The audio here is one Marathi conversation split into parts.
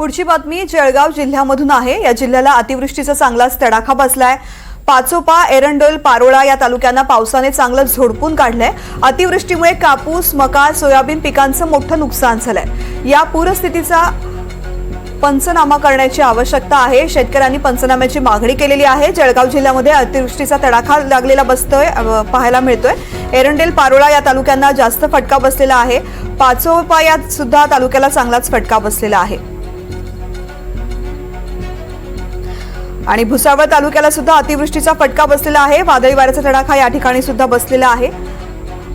पुढची बातमी जळगाव जिल्ह्यामधून आहे. या जिल्ह्याला अतिवृष्टीचा चांगलाच तडाखा बसलाय. पाचोपा एरंडोल पारोळा या तालुक्यांना पावसाने चांगलं झोडपून काढलंय. अतिवृष्टीमुळे कापूस मका सोयाबीन पिकांचं मोठं नुकसान झालंय. या पूरस्थितीचा पंचनामा करण्याची आवश्यकता आहे. शेतकऱ्यांनी पंचनाम्याची मागणी केलेली आहे. जळगाव जिल्ह्यामध्ये अतिवृष्टीचा तडाखा लागलेला बसतोय पाहायला मिळतोय. एरंडेल पारोळा या तालुक्यांना जास्त फटका बसलेला आहे. पाचोपा या सुद्धा तालुक्याला चांगलाच फटका बसलेला आहे. आणि भुसावळ तालुक्याला सुद्धा अतिवृष्टीचा फटका बसलेला आहे. वादळी वाऱ्याचा तडाखा या ठिकाणी सुद्धा बसलेला आहे.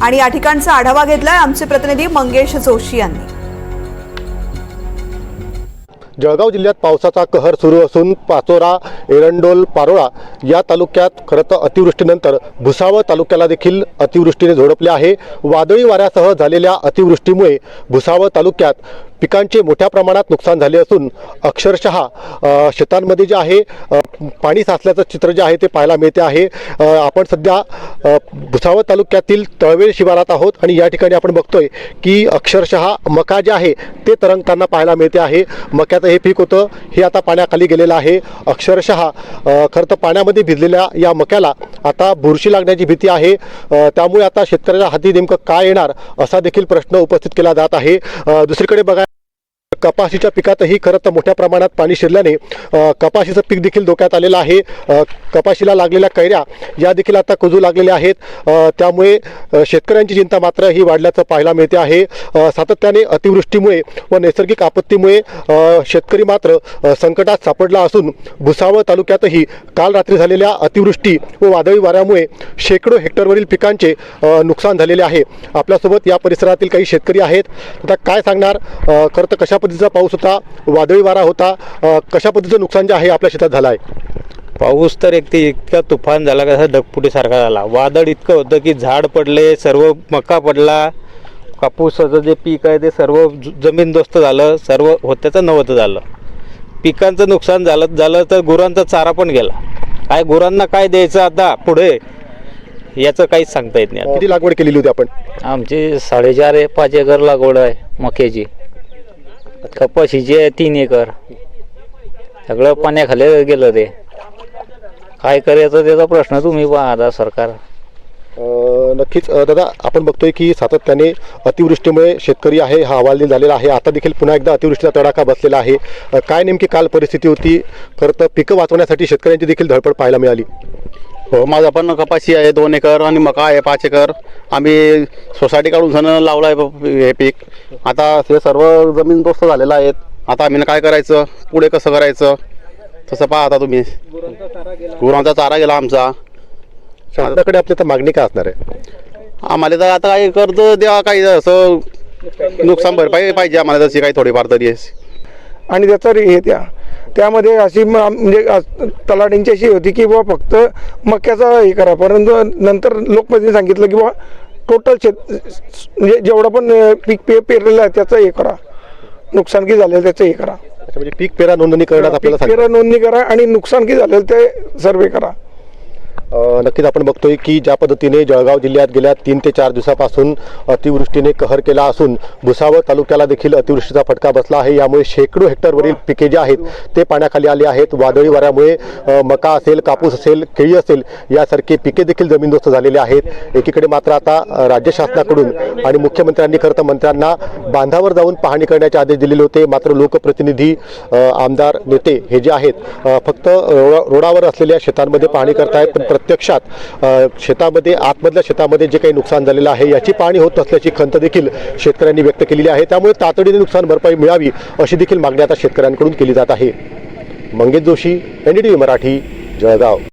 आणि या ठिकाणचा आढावा घेतलाय आमचे प्रतिनिधी मंगेश जोशी यांनी. जळगाव जिल्ह्यात पावसाचा कहर सुरू असून पाचोरा एरंडोल पारोळा या तालुक्यात खरं तर अतिवृष्टीनंतर भुसावळ तालुक्याला देखील अतिवृष्टीने झोडपले आहे. वादळी वाऱ्यासह झालेल्या अतिवृष्टीमुळे भुसावळ तालुक्यात पिकांचे मोठ्या प्रमाणात नुकसान झाले असून अक्षरशः शेतांमध्ये जे आहे पाणी साचल्याचं चित्र जे आहे ते पाहायला मिळते आहे. आपण सध्या भुसावळ तालुक्यातील तळवेल शिवारात आहोत आणि या ठिकाणी आपण बघतोय की अक्षरशः मका जे आहे ते तरंगताना पाहायला मिळते आहे. मक्याचं हे पीक होतं हे आता पाण्याखाली गेलेलं आहे. अक्षरशः खरं तर पाण्यामध्ये भिजलेल्या या मक्याला आता बुरशी लागण्याची भीती आहे. त्यामुळे आता शेतकऱ्याच्या हाती नेमकं काय येणार असा देखील प्रश्न उपस्थित केला जात आहे. दुसरीकडे बघा कपाशीच्या पिकातही खरं तर मोठ्या प्रमाणात पाणी शिरल्याने कपाशीचं पीक देखील धोक्यात आलेलं आहे. कपाशीला लागलेल्या कैऱ्या या देखील आता कुजू लागलेल्या आहेत. त्यामुळे शेतकऱ्यांची चिंता मात्र ही वाढल्याचं पाहायला मिळते आहे. सातत्याने अतिवृष्टीमुळे व नैसर्गिक आपत्तीमुळे शेतकरी मात्र संकटात सापडला असून भुसावळ तालुक्यातही काल रात्री झालेल्या अतिवृष्टी व वादळी वाऱ्यामुळे शेकडो हेक्टरवरील पिकांचे नुकसान झालेले आहे. आपल्यासोबत या परिसरातील काही शेतकरी आहेत. आता काय सांगणार? खरं तर कशा पद्धतीचा पाऊस होता वादळी वारा होता कशा पद्धतीचं नुकसान जे आहे आपल्या शेतात झालं आहे पाऊस तर एक ते इतका तुफान झाला कसा ढगफुटीसारखा झाला. वादळ इतकं होतं की झाड पडले सर्व मका पडला कापूसाचं जे पीक आहे ते सर्व ज- जमीनदोस्त झालं सर्व होत्याचं नव्हतं झालं. पिकांचं नुकसान झालं झालं तर गुरांचा चारा पण गेला. काय गुरांना काय द्यायचं आता पुढे याचं काहीच सांगता येत नाही किती लागवड केलेली होती आपण? आमची साडेचार पाच एकर लागवड आहे मक्याची. कपाशीचे आहे तीन एकर. सगळं पाण्याखाली गेलं ते. काय करायचं त्याचा प्रश्न तुम्ही पहा आता सरकार. अ, नक्कीच अ, दादा आपण बघतोय की सातत्याने अतिवृष्टीमुळे शेतकरी आहे हा हवालदिल झालेला आहे. आता देखील पुन्हा एकदा अतिवृष्टीचा तडाखा बसलेला आहे. अ, काय नेमकी काल परिस्थिती होती? खरं तर पिकं वाचवण्यासाठी शेतकऱ्यांची देखील धडपड पाहायला मिळाली. हो माझा पण कपाशी आहे दोन एकर आणि मका आहे पाच एकर. आम्ही सोसायटीकडून सण लावलं आहे हे पीक. आता हे सर्व जमीन दोस्त झालेलं आहेत. आता आम्ही काय करायचं? पुढे कसं करायचं? तसं पहा आता तुम्ही. गुरांचा चारा गेला आमचा. शासनाकडे आपली तर मागणी काय असणार आहे? आम्हाला तर आता काही कर्ज द्या काही असं नुकसान भरपाई पाहिजे आम्हाला तशी काही थोडीफार तरी. आणि त्याचा हे त्या त्यामध्ये अशी म्हणजे तलाठींची अशी होती की बुवा फक्त मक्याचा हे करा परंतु नंतर लोकप्रतिनिधी सांगितलं की बुवा टोटल शेत म्हणजे जेवढं पण पीक पे पेरलेलं आहे त्याचं हे करा. नुकसान की झालेलं त्याचं हे करा. म्हणजे पीक पेरा नोंदणी करण्यात आपल्याला. पेरा नोंदणी करा आणि नुकसान की झालेलं ते सर्वे करा. नक्कीच आपण बघतोय की ज्या पद्धतीने जळगाव जिल्ह्यात गेल्या तीन ते चार दिवसापासून अतिवृष्टीने कहर केला असून भुसावळ तालुक्याला देखील अतिवृष्टीचा फटका बसला आहे. यामुळे शेकडो हेक्टरवरील पिके जे आहेत ते पाण्याखाली आले आहेत. वादळी वाऱ्यामुळे मका असेल कापूस असेल केळी असेल यासारखे पिके देखील जमीनदोस्त झालेली आहेत. एकीकडे मात्र आता राज्य शासनाकडून आणि मुख्यमंत्र्यांनी खरं तर मंत्र्यांना बांधावर जाऊन पाहणी करण्याचे आदेश दिलेले होते. मात्र लोकप्रतिनिधी आमदार नेते हे जे आहेत फक्त रोडावर असलेल्या शेतांमध्ये पाहणी करतायत. पण प्रत्यक्षात शेतामध्ये आतमधल्या शेतामध्ये जे काही नुकसान झालेलं आहे याची पाहणी होत असल्याची खंत देखील शेतकऱ्यांनी व्यक्त केलेली आहे. त्यामुळे तातडीने नुकसान भरपाई मिळावी अशी देखील मागणी आता शेतकऱ्यांकडून केली जात आहे. मंगेश जोशी एनडीटीव्ही मराठी जळगाव.